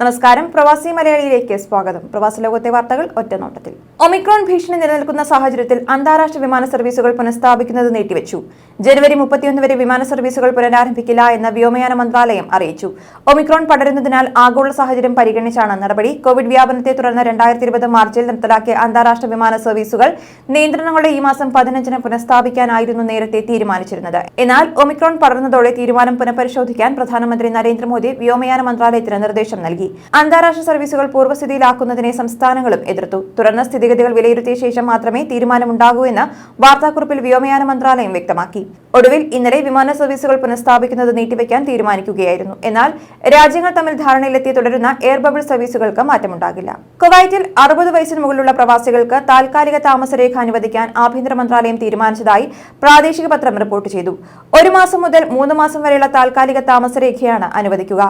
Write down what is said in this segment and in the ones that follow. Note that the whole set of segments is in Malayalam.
നമസ്കാരം. പ്രവാസി മലയാളിയിലേക്ക് സ്വാഗതം. പ്രവാസി ലോകത്തെ വാർത്തകൾ ഒറ്റനോട്ടത്തിൽ. ഒമിക്രോൺ ഭീഷണി നിലനിൽക്കുന്ന സാഹചര്യത്തിൽ അന്താരാഷ്ട്ര വിമാന സർവീസുകൾ പുനഃസ്ഥാപിക്കുന്നത് നീട്ടിവെച്ചു. ജനുവരി മുപ്പത്തിയൊന്ന് വരെ വിമാന സർവീസുകൾ പുനരാരംഭിക്കില്ല എന്ന് വ്യോമയാന മന്ത്രാലയം അറിയിച്ചു. ഒമിക്രോൺ പടരുന്നതിനാൽ ആഗോള സാഹചര്യം പരിഗണിച്ചാണ് നടപടി. കോവിഡ് വ്യാപനത്തെ തുടർന്ന് രണ്ടായിരത്തി ഇരുപത് മാർച്ചിൽ നിർത്തലാക്കിയ അന്താരാഷ്ട്ര വിമാന സർവീസുകൾ നിയന്ത്രണങ്ങളുടെ ഈ മാസം പതിനഞ്ചിന് പുനഃസ്ഥാപിക്കാനായിരുന്നു നേരത്തെ തീരുമാനിച്ചിരുന്നത്. എന്നാൽ ഒമിക്രോൺ പടർന്നതോടെ തീരുമാനം പുനഃപരിശോധിക്കാൻ പ്രധാനമന്ത്രി നരേന്ദ്രമോദി വ്യോമയാന മന്ത്രാലയത്തിന് നിർദ്ദേശം നൽകി. അന്താരാഷ്ട്ര സർവീസുകൾ പൂർവസ്ഥിതിയിലാക്കുന്നതിനെ സംസ്ഥാനങ്ങളും എതിർത്തു. തുടർന്ന് സ്ഥിതിഗതികൾ വിലയിരുത്തിയ ശേഷം മാത്രമേ തീരുമാനമുണ്ടാകൂ എന്ന് വാർത്താക്കുറിപ്പിൽ വ്യോമയാന മന്ത്രാലയം വ്യക്തമാക്കി. ഒടുവിൽ ഇന്നലെ വിമാന സർവീസുകൾ പുനഃസ്ഥാപിക്കുന്നത് നീട്ടിവെക്കാൻ തീരുമാനിക്കുകയായിരുന്നു. എന്നാൽ രാജ്യങ്ങൾ തമ്മിൽ ധാരണയിലെത്തി തുടരുന്ന എയർ ബബിൾ സർവീസുകൾക്ക് മാറ്റമുണ്ടാകില്ല. കുവൈറ്റിൽ അറുപത് വയസ്സിന് മുകളിലുള്ള പ്രവാസികൾക്ക് താൽക്കാലിക താമസരേഖ അനുവദിക്കാൻ ആഭ്യന്തര മന്ത്രാലയം തീരുമാനിച്ചതായി പ്രാദേശിക പത്രം റിപ്പോർട്ട് ചെയ്തു. ഒരു മാസം മുതൽ മൂന്ന് മാസം വരെയുള്ള താൽക്കാലിക താമസരേഖയാണ് അനുവദിക്കുക.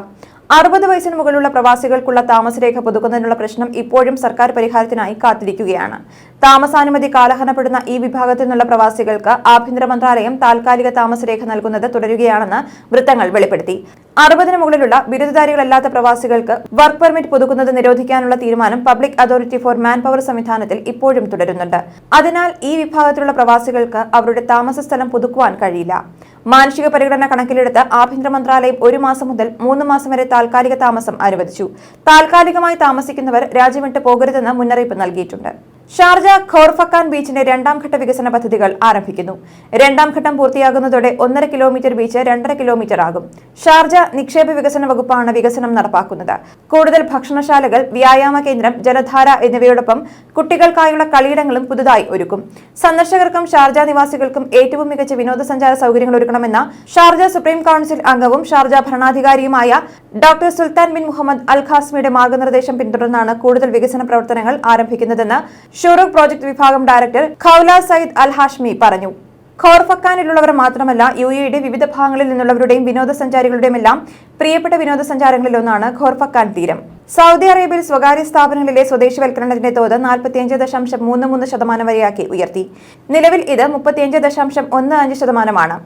അറുപത് വയസ്സിന് മുകളിലുള്ള പ്രവാസികൾക്കുള്ള താമസരേഖ പുതുക്കുന്നതിനുള്ള പ്രശ്നം ഇപ്പോഴും സർക്കാർ പരിഹാരത്തിനായി കാത്തിരിക്കുകയാണ്. താമസാനുമതി കാലഹരണപ്പെടുന്ന ഈ വിഭാഗത്തിൽ നിന്നുള്ള പ്രവാസികൾക്ക് ആഭ്യന്തര മന്ത്രാലയം താൽക്കാലിക താമസരേഖ നൽകുന്നത് തുടരുകയാണെന്ന് വൃത്തങ്ങൾ വെളിപ്പെടുത്തി. അറുപതിന് മുകളിലുള്ള ബിരുദധാരികളല്ലാത്ത പ്രവാസികൾക്ക് വർക്ക് പെർമിറ്റ് പുതുക്കുന്നത് നിരോധിക്കാനുള്ള തീരുമാനം public authority for man power സംവിധാനത്തിൽ ഇപ്പോഴും തുടരുന്നുണ്ട്. അതിനാൽ ഈ വിഭാഗത്തിലുള്ള പ്രവാസികൾക്ക് അവരുടെ താമസ സ്ഥലം പുതുക്കുവാൻ കഴിയില്ല. മാനുഷിക പരിഗണന കണക്കിലെടുത്ത് ആഭ്യന്തര മന്ത്രാലയം ഒരു മാസം മുതൽ മൂന്ന് മാസം വരെ താൽക്കാലിക താമസം അനുവദിച്ചു. താൽക്കാലികമായി താമസിക്കുന്നവർ രാജ്യം വിട്ടു പോകരുതെന്ന് മുന്നറിയിപ്പ് നൽകിയിട്ടുണ്ട്. ഷാർജ ഖോർഫക്കാൻ ബീച്ചിന്റെ രണ്ടാം ഘട്ട വികസന പദ്ധതികൾ ആരംഭിക്കുന്നു. രണ്ടാം ഘട്ടം പൂർത്തിയാകുന്നതോടെ ഒന്നര കിലോമീറ്റർ ബീച്ച് രണ്ടര കിലോമീറ്റർ ആകും. ഷാർജ നിക്ഷേപ വികസന വകുപ്പാണ് വികസനം നടപ്പാക്കുന്നത്. കൂടുതൽ ഭക്ഷണശാലകൾ വ്യായാമ കേന്ദ്രം ജലധാര എന്നിവയോടൊപ്പം കുട്ടികൾക്കായുള്ള കളിയിടങ്ങളും പുതുതായി ഒരുക്കും. സന്ദർശകർക്കും ഷാർജ നിവാസികൾക്കും ഏറ്റവും മികച്ച വിനോദസഞ്ചാര സൗകര്യങ്ങൾ ഒരുക്കണമെന്ന ഷാർജ സുപ്രീം കൌൺസിൽ അംഗവും Sharjah ഭരണാധികാരിയുമായ doctor Sultan bin Muhammad al ഖാസ്മിയുടെ മാർഗനിർദ്ദേശം പിന്തുടർന്നാണ് കൂടുതൽ വികസന പ്രവർത്തനങ്ങൾ ആരംഭിക്കുന്നതെന്ന് ഷുറൂഖ് പ്രോജക്ട് വിഭാഗം director Khawla Saeed Al Hashmi പറഞ്ഞു. ഖോർഫക്കാനിലുള്ളവർ മാത്രമല്ല യു എയുടെ വിവിധ ഭാഗങ്ങളിൽ നിന്നുള്ളവരുടെയും വിനോദസഞ്ചാരികളുടെയും എല്ലാം പ്രിയപ്പെട്ട വിനോദസഞ്ചാരങ്ങളിലൊന്നാണ് ഖോർഫക്കാൻ തീരം. സൗദി അറേബ്യയിൽ സ്വകാര്യ സ്ഥാപനങ്ങളിലെ സ്വദേശിവൽക്കരണത്തിന്റെ തോത് നാൽപ്പത്തിയഞ്ച് ദശാംശം മൂന്ന് മൂന്ന് ശതമാനം വരെയാക്കി ഉയർത്തി. നിലവിൽ ഇത് മുപ്പത്തിയഞ്ച് ദശാംശം ഒന്ന് അഞ്ച് ശതമാനമാണ്.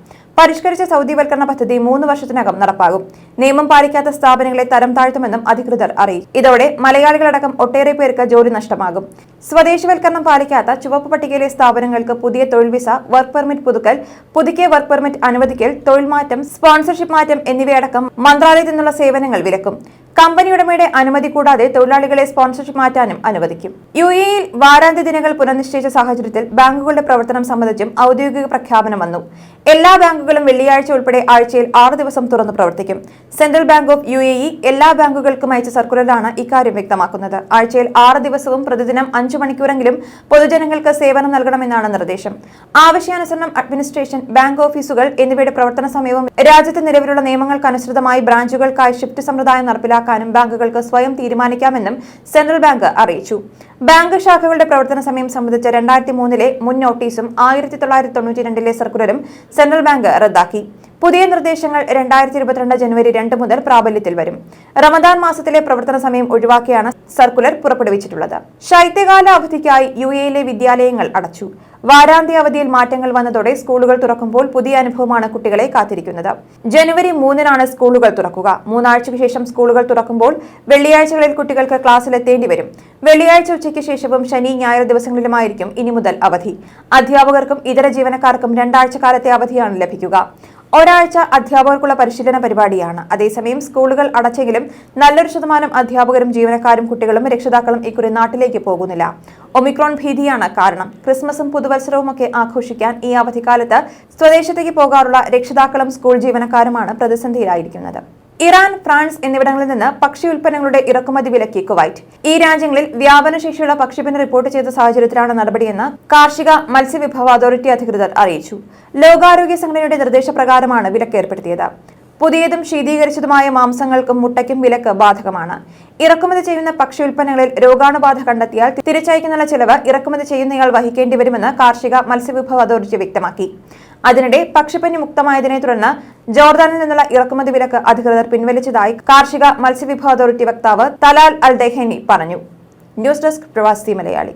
പരിഷ്കരിച്ച സൗദിവൽക്കരണ പദ്ധതി മൂന്ന് വർഷത്തിനകം നടപ്പാകും. നിയമം പാലിക്കാത്ത സ്ഥാപനങ്ങളെ തരം താഴ്ത്തുമെന്നും അധികൃതർ അറിയിച്ചു. ഇതോടെ മലയാളികളടക്കം ഒട്ടേറെ പേർക്ക് ജോലി നഷ്ടമാകും. സ്വദേശിവൽക്കരണം പാലിക്കാത്ത ചുവപ്പ് പട്ടികയിലെ സ്ഥാപനങ്ങൾക്ക് പുതിയ തൊഴിൽ വിസ വർക്ക് പെർമിറ്റ് പുതുക്കൽ പുതുക്കിയ വർക്ക് പെർമിറ്റ് അനുവദിക്കൽ തൊഴിൽ മാറ്റം സ്പോൺസർഷിപ്പ് മാറ്റം എന്നിവയടക്കം മന്ത്രാലയത്തിൽ നിന്നുള്ള സേവനങ്ങൾ വിലക്കും. കമ്പനി ഉടമയുടെ അനുമതി കൂടാതെ തൊഴിലാളികളെ സ്പോൺസർഷിപ്പ് മാറ്റാനും അനുവദിക്കും. യു എയിൽ വാരാന്ത്യ ദിനങ്ങൾ പുനർനിശ്ചയിച്ച സാഹചര്യത്തിൽ ബാങ്കുകളുടെ പ്രവർത്തനം സംബന്ധിച്ചും ഔദ്യോഗിക പ്രഖ്യാപനം വന്നു. എല്ലാ ബാങ്കുകളും വെള്ളിയാഴ്ച ഉൾപ്പെടെ ആഴ്ചയിൽ ആറ് ദിവസം തുറന്നു പ്രവർത്തിക്കും. Central bank of U A E എല്ലാ ബാങ്കുകൾക്കും അയച്ച സർക്കുലറിലാണ് ഇക്കാര്യം വ്യക്തമാക്കുന്നത്. ആഴ്ചയിൽ ആറ് ദിവസവും പ്രതിദിനം അഞ്ചു മണിക്കൂറെങ്കിലും പൊതുജനങ്ങൾക്ക് സേവനം നൽകണമെന്നാണ് നിർദ്ദേശം. ആവശ്യാനുസരണം അഡ്മിനിസ്ട്രേഷൻ ബാങ്ക് ഓഫീസുകൾ എന്നിവയുടെ പ്രവർത്തന സമയവും രാജ്യത്ത് നിലവിലുള്ള നിയമങ്ങൾക്കനുസൃതമായി ബ്രാഞ്ചുകൾക്കായി ഷിഫ്റ്റ് സമ്പ്രദായം നടപ്പിലാക്കാനും ബാങ്കുകൾക്ക് സ്വയം തീരുമാനിക്കാമെന്നും സെൻട്രൽ ബാങ്ക് അറിയിച്ചു. ബാങ്ക് ശാഖകളുടെ പ്രവർത്തന സമയം സംബന്ധിച്ച രണ്ടായിരത്തി മൂന്നിലെ മുൻ നോട്ടീസും ആയിരത്തി തൊള്ളായിരത്തി തൊണ്ണൂറ്റി രണ്ടിലെ സർക്കുലറും സെൻട്രൽ ബാങ്ക് റദ്ദാക്കി. പുതിയ നിർദ്ദേശങ്ങൾ രണ്ടായിരത്തി ഇരുപത്തിരണ്ട് ജനുവരി രണ്ട് മുതൽ പ്രാബല്യത്തിൽ വരും. റമദാൻ മാസത്തിലെ പ്രവർത്തന സമയം ഒഴിവാക്കിയാണ് സർക്കുലർ പുറപ്പെടുവിച്ചിട്ടുള്ളത്. ശൈത്യകാല അവധിക്കായി യു എയിലെ വിദ്യാലയങ്ങൾ അടച്ചു. വാരാന്ത്യ അവധിയിൽ മാറ്റങ്ങൾ വന്നതോടെ സ്കൂളുകൾ തുറക്കുമ്പോൾ പുതിയ അനുഭവമാണ് കുട്ടികളെ കാത്തിരിക്കുന്നത്. ജനുവരി മൂന്നിനാണ് സ്കൂളുകൾ തുറക്കുക. മൂന്നാഴ്ചയ്ക്ക് ശേഷം സ്കൂളുകൾ തുറക്കുമ്പോൾ വെള്ളിയാഴ്ചകളിൽ കുട്ടികൾക്ക് ക്ലാസ്സിലെത്തേണ്ടി വരും. വെള്ളിയാഴ്ച ഉച്ചയ്ക്ക് ശേഷവും ശനി ഞായർ ദിവസങ്ങളിലുമായിരിക്കും ഇനി മുതൽ അവധി. അധ്യാപകർക്കും ഇതര ജീവനക്കാർക്കും രണ്ടാഴ്ച കാലത്തെ അവധിയാണ് ലഭിക്കുക. ഒരാഴ്ച അധ്യാപകർക്കുള്ള പരിശീലന പരിപാടിയാണ്. അതേസമയം സ്കൂളുകൾ അടച്ചെങ്കിലും നല്ലൊരു ശതമാനം അധ്യാപകരും ജീവനക്കാരും കുട്ടികളും രക്ഷിതാക്കളും ഇക്കുറി നാട്ടിലേക്ക് പോകുന്നില്ല. ഒമിക്രോൺ ഭീതിയാണ് കാരണം. ക്രിസ്മസും പുതുവത്സരവുമൊക്കെ ആഘോഷിക്കാൻ ഈ അവധിക്കാലത്ത് സ്വദേശത്തേക്ക് പോകാറുള്ള രക്ഷിതാക്കളും സ്കൂൾ ജീവനക്കാരുമാണ് പ്രതിസന്ധിയിലായിരിക്കുന്നത്. ഇറാൻ ഫ്രാൻസ് എന്നിവിടങ്ങളിൽ നിന്ന് പക്ഷി ഉൽപ്പന്നങ്ങളുടെ ഇറക്കുമതി വിലക്കി കുവൈറ്റ്. ഈ രാജ്യങ്ങളിൽ വ്യാപനശേഷിയുള്ള പക്ഷിപ്പനി റിപ്പോർട്ട് ചെയ്ത സാഹചര്യത്തിലാണ് നടപടിയെന്ന് കാർഷിക മത്സ്യവിഭവ അതോറിറ്റി അധികൃതർ അറിയിച്ചു. ലോകാരോഗ്യ സംഘടനയുടെ നിർദ്ദേശപ്രകാരമാണ് വിലക്ക് ഏർപ്പെടുത്തിയത് പുതിയതും ശീതീകരിച്ചതുമായ മാംസങ്ങൾക്കും മുട്ടയ്ക്കും വിലക്ക് ബാധകമാണ്. ഇറക്കുമതി ചെയ്യുന്ന പക്ഷി ഉൽപ്പന്നങ്ങളിൽ രോഗാണുബാധ കണ്ടെത്തിയാൽ തിരിച്ചയക്കുന്ന ചെലവ് ഇറക്കുമതി ചെയ്യുന്നയാൾ വഹിക്കേണ്ടി വരുമെന്ന് കാർഷിക മത്സ്യവിഭവ അതോറിറ്റി വ്യക്തമാക്കി. അതിനിടെ പക്ഷിപ്പനി മുക്തമായതിനെ തുടർന്ന് ജോർദാനിൽ നിന്നുള്ള ഇറക്കുമതി വിലക്ക് അധികൃതർ പിൻവലിച്ചതായി കാർഷിക മത്സ്യവിഭവ അതോറിറ്റി വക്താവ് തലാൽ അൽ ദഹേനി പറഞ്ഞു. ന്യൂസ് ഡെസ്ക് പ്രവാസി മലയാളി.